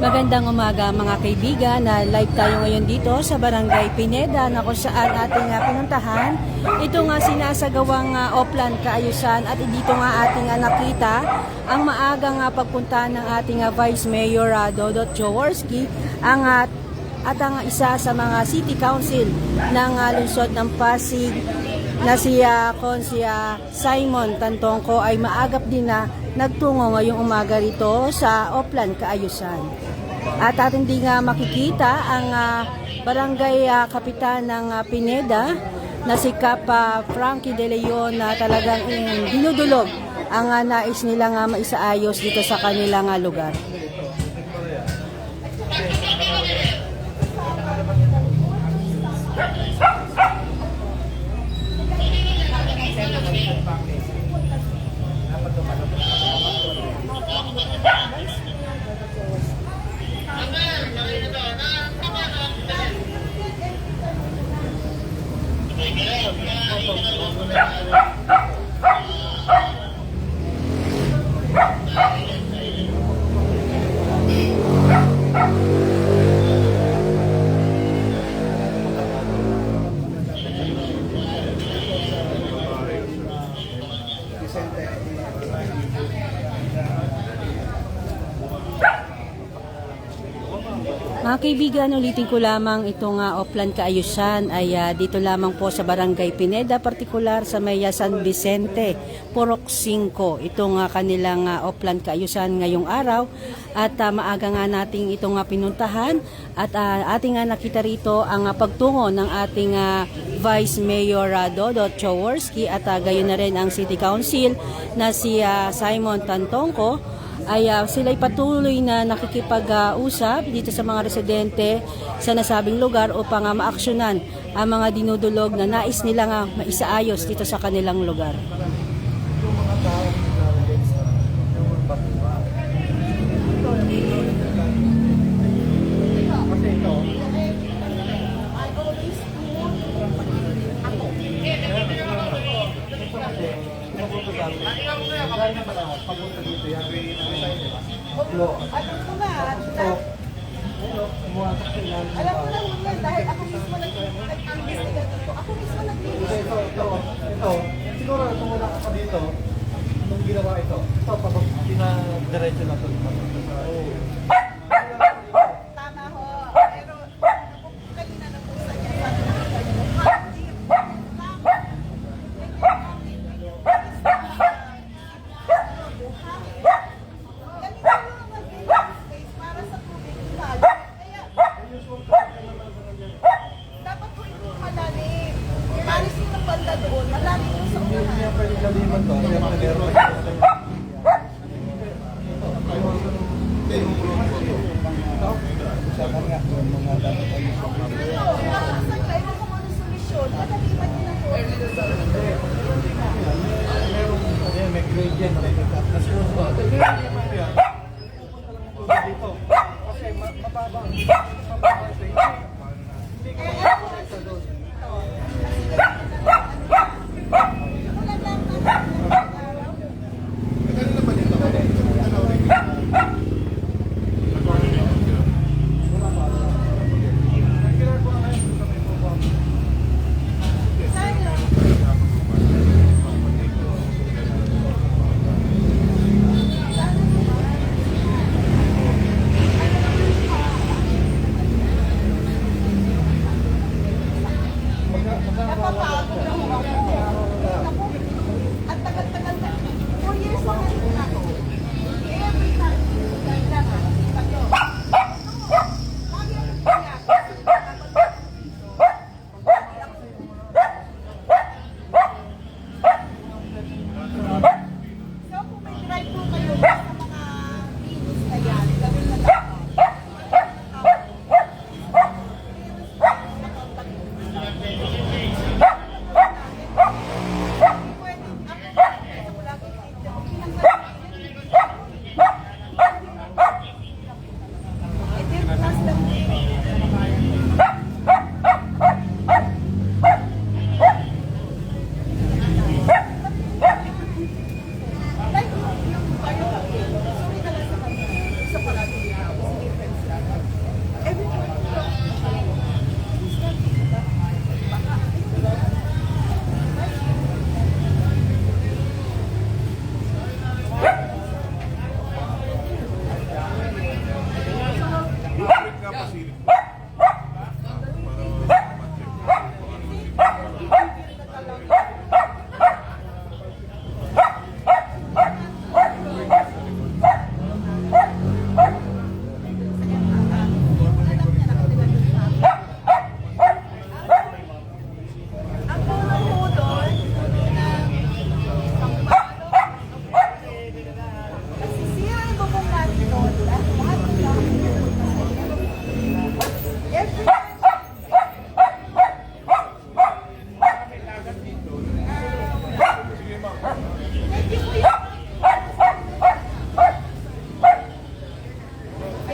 Magandang umaga mga kaibigan na live tayo ngayon dito sa Barangay Pineda na kung saan ating uh, pinuntahan. Ito nga sinasagawang uh, Oplan Kaayusan at dito nga ating uh, nakita ang maagang uh, pagpunta ng ating uh, Vice Mayor uh, Dodot Jaworski ang uh, at ang isa sa mga City Council ng uh, lungsod ng Pasig na si uh, Simon Tantongko ay maagap din na nagtungo ngayong umaga rito sa Oplan Kaayusan. At ating di nga makikita ang ah, barangay ah, kapitan ng ah, Pineda na si Kapa Frankie De Leon na talagang eh, dinudulog ang ah, nais nilang ah, maisaayos dito sa kanilang ah, lugar. Yeah. Mga kaibigan, ulitin ko lamang itong uh, Oplan Kaayusan. Ay ah, dito lamang po sa Barangay Pineda, partikular sa Maya San Vicente, Purok 5. Itong uh, kanilang uh, Oplan Kaayusan ngayong araw. At uh, maaga nga nating itong uh, pinuntahan. At uh, ating nga nakita rito ang uh, pagtungo ng ating uh, Vice Mayor uh, Dodot Chaworski at uh, gayon na rin ang City Council na si uh, Simon Tantongko ay uh, sila'y patuloy na nakikipag-usap dito sa mga residente sa nasabing lugar upang uh, maaksyonan ang mga dinudulog na nais nila nga maisaayos dito sa kanilang lugar. Lo, ito, ito, umuwasak sa ilalim ng Alam ko na muna dahil ako mismo nag-investiga dito. Ako mismo nag-investiga. Ito, ito, ito. Siguro, wala ka pa dito, nung ginawa ito, ito, pabag, pinadiretso na ito. Tama Gracias.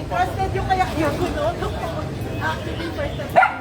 Trusted yung kaya yun, no? Actually, first time.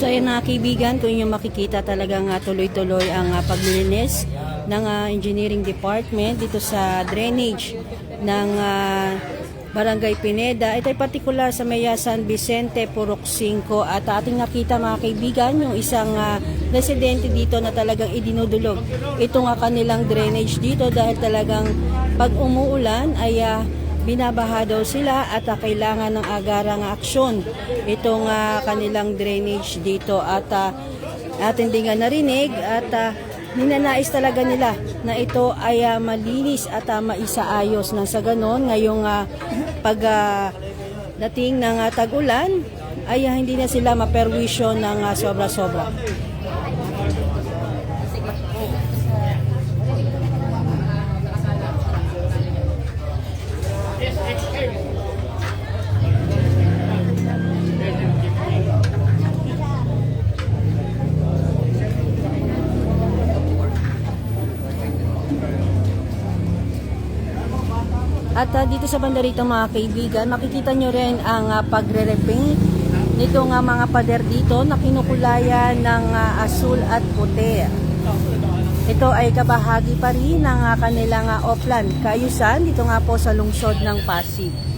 So ayun mga kaibigan, kung inyong makikita talagang ah, tuloy-tuloy ang uh, paglilinis ng ah, engineering department dito sa drainage ng ah, Barangay Pineda. Ito ay partikular sa Maya San Vicente, Purok 5 at ating nakita mga kaibigan yung isang ah, residente dito na talagang idinudulog. Ito nga kanilang drainage dito dahil talagang pag umuulan ay ah, binabaha daw sila at ah, kailangan ng agarang aksyon itong ah, kanilang drainage dito at uh, atin din nga narinig at ah, ninanais talaga nila na ito ay ah, malinis at uh, maisaayos nang sa ganon ngayong ah, pag ah, dating ng ah, tag-ulan ay ah, hindi na sila maperwisyo ng ah, sobra-sobra. At ah, dito sa banda rito mga kaibigan, makikita nyo rin ang ah, pagre-repaint nito nga mga pader dito na kinukulayan ng ah, asul at puti. Ito ay kabahagi pa rin ng ah, kanilang ah, offline kaayusan dito nga po sa lungsod ng Pasig.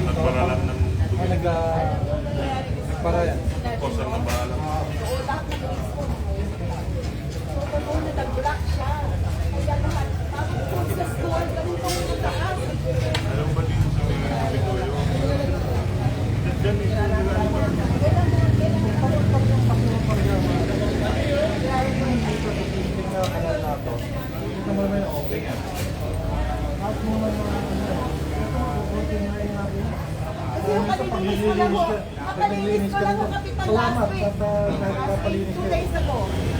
Nagparalan ng Ay, nag, ah, nagpara yan. kosan na bahala. Alam ba dito sa mga Pinoyo? Diyan eh. Tingnan na kanal na ito. Ito mo naman yung okay yan. Lahat mo naman yung ano. Okay na yung natin. Kasi yung kalilinis ko lang ho. Makalinis ko lang ho kapitan last week. Two days ago.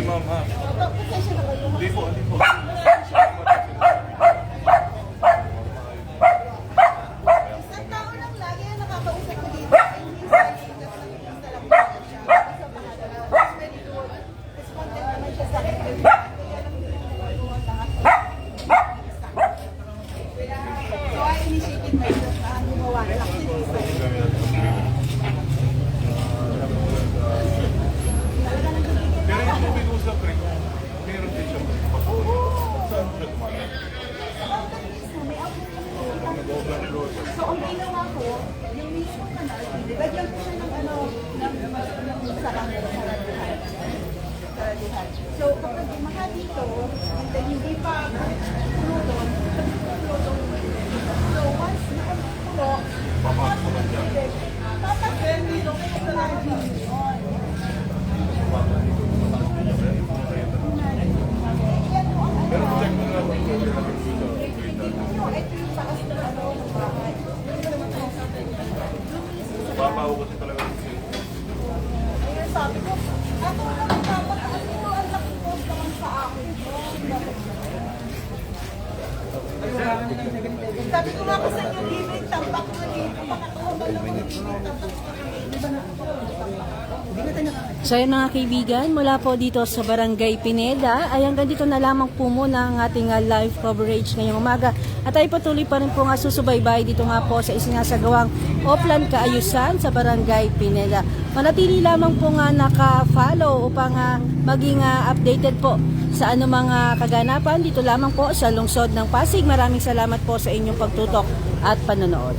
Din. Sige ma'am ha. Opo, pasensya na kayo. Hindi po, hindi po. Isang tao lang lagi ang nakakausap ko dito. And he's like, just basta lang po siya. Sa bahala na. He's very good. Responded naman siya sa akin. Kaya lang din ang ginagawa lahat. So I initiated myself na gumawa ng activity. Pero yung tubig usap rin. Meron din siya. Saan siya tumagal? So, ang ginawa ko, yung mismo na trabaho kasi talaga. Ayun, sabi ko, ako lang dapat, ano, ang laki post naman sa akin. Sabi ko nga kasi yung gimmick, tambak na dito, makatuwa ba naman yung gimmick, tambak na So yun mga kaibigan, mula po dito sa Barangay Pineda, ay hanggang dito na lamang po muna ang ating ah, live coverage ngayong umaga. At ay patuloy pa rin po nga susubaybay dito nga po sa isinasagawang Oplan Kaayusan sa Barangay Pineda. Manatili lamang po nga naka-follow upang ah, maging ah, updated po sa anumang ah, kaganapan dito lamang po sa lungsod ng Pasig. Maraming salamat po sa inyong pagtutok at panonood.